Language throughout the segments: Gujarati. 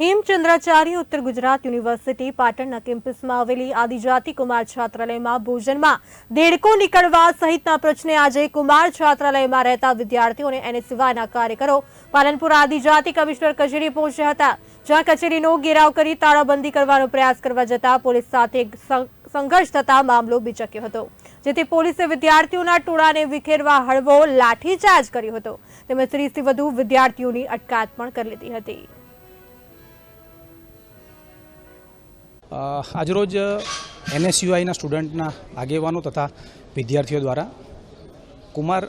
હેમચંદ્રાચાર્ય, ઉત્તર ગુજરાત યુનિવર્સિટી, પાટણના કેમ્પસમાં આવેલી આદિજાતિ કુમાર છાત્રાલયમાં ભોજનમાં દેડકો નીકળવા સહિતના પ્રશ્ને આજે કુમાર છાત્રાલયમાં રહેતા વિદ્યાર્થીઓ અને સિવાયના કાર્યકરો પાલનપુર આદિજાતિ કમિશનર કચેરી પહોંચ્યા હતા, જ્યાં કચેરીનો ઘેરાવ કરી તાળાબંધી કરવાનો પ્રયાસ કરવા જતા પોલીસ સાથે સંઘર્ષ થતા મામલો બિચક્યો હતો, જેથી પોલીસે વિદ્યાર્થીઓના ટોળાને વિખેરવા હળવો લાઠીચાર્જ કર્યો હતો. તેમજ ત્રીસથી વધુ વિદ્યાર્થીઓની અટકાયત પણ કરી લીધી હતી. આજરોજ એનએસયુઆઈના સ્ટુડન્ટના આગેવાનો તથા વિદ્યાર્થીઓ દ્વારા કુમાર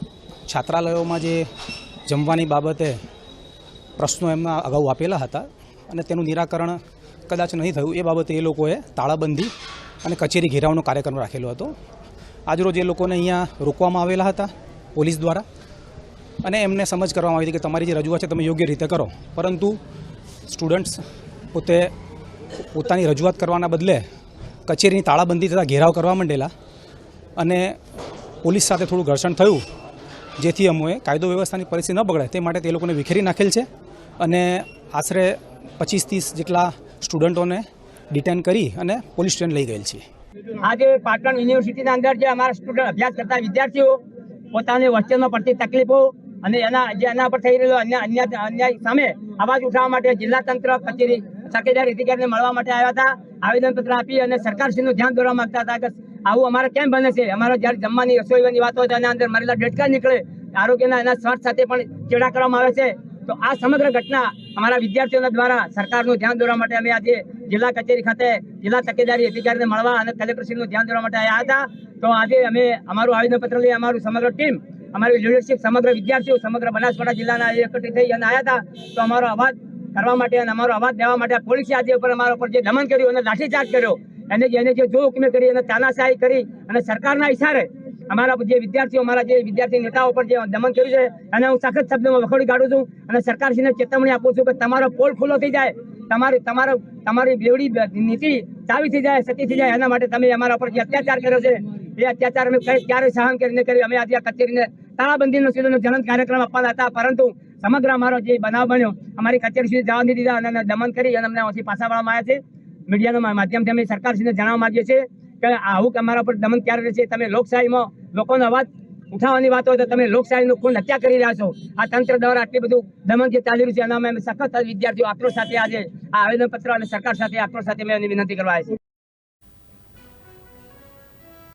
છાત્રાલયોમાં જે જમવાની બાબતે પ્રશ્નો એમના અગાઉ આપેલા હતા અને તેનું નિરાકરણ કદાચ નહીં થયું એ બાબતે એ લોકોએ તાળાબંધી અને કચેરી ઘેરાવનો કાર્યક્રમ રાખેલો હતો. આજરોજ એ લોકોને અહીંયા રોકવામાં આવેલા હતા પોલીસ દ્વારા અને એમને સમજ કરવામાં આવી હતી કે તમારી જે રજૂઆત છે તમે યોગ્ય રીતે કરો. પરંતુ સ્ટુડન્ટ્સ પોતે પોતાની રજૂઆત કરવાના બદલે કચેરીની તાળાબંધી થતાં ઘેરાવ કરવા માંડેલા અને પોલીસ સાથે થોડું ઘર્ષણ થયું, જેથી અમોએ કાયદો વ્યવસ્થાની પરિસ્થિતિ ન બગડે તે માટે તે લોકોને વિખેરી નાખેલ છે અને આશરે પચીસ ત્રીસ જેટલા સ્ટુડન્ટોને ડિટેન કરી અને પોલીસ સ્ટેશન લઈ ગયેલ છે. આજે પાટણ યુનિવર્સિટીના અંદર જે અમારા સ્ટુડન્ટ અભ્યાસ કરતા વિદ્યાર્થીઓ પોતાની હોસ્ટેલમાં પડતી તકલીફો અને એના જે એના પર થઈ રહેલો અન્ય અન્ય અન્યાય સામે અવાજ ઉઠાવવા માટે જિલ્લા તંત્ર, કચેરી તકેદારી અધિકારીને મળવા માટે આવ્યા હતા. આવેદનપત્ર આપી અને સરકારશ્રીનું ધ્યાન દોરવા માંગતા હતા કે આવું અમારે કેમ બને છે? અમારે જ્યારે જમવાની રસોઈની વાત હોય તો એના અંદર મરેલા ડેટકા નીકળે. આરોગ્યના એના સ્વાર્થ સાથે પણ ચેડા કરવામાં આવે છે. તો આ સમગ્ર ઘટના અમારા વિદ્યાર્થીઓના દ્વારા સરકારનું ધ્યાન દોરવા માટે અમે આજે જિલ્લા કચેરી ખાતે જિલ્લા તકેદારી અધિકારીને મળવા અને કલેક્ટરશ્રીનું ધ્યાન દોરવા માટે આવ્યા હતા. તો આજે અમે અમારું આવેદનપત્ર લઈ અમારું સમગ્ર ટીમ, અમારી લીડરશીપ સમગ્ર વિદ્યાર્થીઓ, સમગ્ર બનાસકાંઠા જિલ્લાના એકઠી થઈ અને આવ્યા હતા. તો અમારો અવાજ કરવા માટે અને અમારો અવાજ દેવા માટે પોલીસે આજે ઉપર અમારા ઉપર જે દમન કર્યું અને લાઠીચાર્જ કર્યો, એને એને જે જો હુકમે કરી અને તાનાશાહી કરી અને સરકારના ઇશારે અમારા જે વિદ્યાર્થીઓ, અમારા જે વિદ્યાર્થી નેતાઓ પર જે દમન કર્યું છે અને હું સખત શબ્દમાં વખોડી કાઢું છું અને સરકારશ્રીને ચેતવણી આપું છું કે તમારો પોલ ખુલ્લો થઈ જાય, તમારી, તમારો, તમારી બેવડી નીતિ ચાવી થઈ જાય, સતી થઈ જાય, એના માટે તમે અમારા પર જે અત્યાચાર કર્યો છે, એ અત્યાચાર અમે ક્યારે સહન કરીને કરી, અમે આજે કચેરીને તાળાબંધીનો સીધો જનંત કાર્યક્રમ આપવાના હતા, પરંતુ સમગ્ર અમારો જે બનાવ બન્યો, અમારી કચેરી સુધી જવા નહીં દીધા અને દમન કરી અને અમને અહીંથી પાછા વળવામાં આવ્યા છે. મીડિયાના માધ્યમથી અમે સરકારશ્રીને જણાવવા માંગીએ છીએ કે આવું અમારા પર દમન ક્યારે રહેશે, તમે લોકશાહીમાં લોકોનો અવાજ ઉઠાવવાની વાત હોય તો તમે લોકશાહીનું ખૂન હત્યા કરી રહ્યા છો. આ તંત્ર દ્વારા આટલી બધું દમન જે ચાલી રહ્યું છે, એના અમે સખત વિદ્યાર્થીઓ આક્રોશ સાથે આજે આ આવેદનપત્ર અને સરકાર સાથે આક્રોશ સાથે એની વિનંતી કરવા છે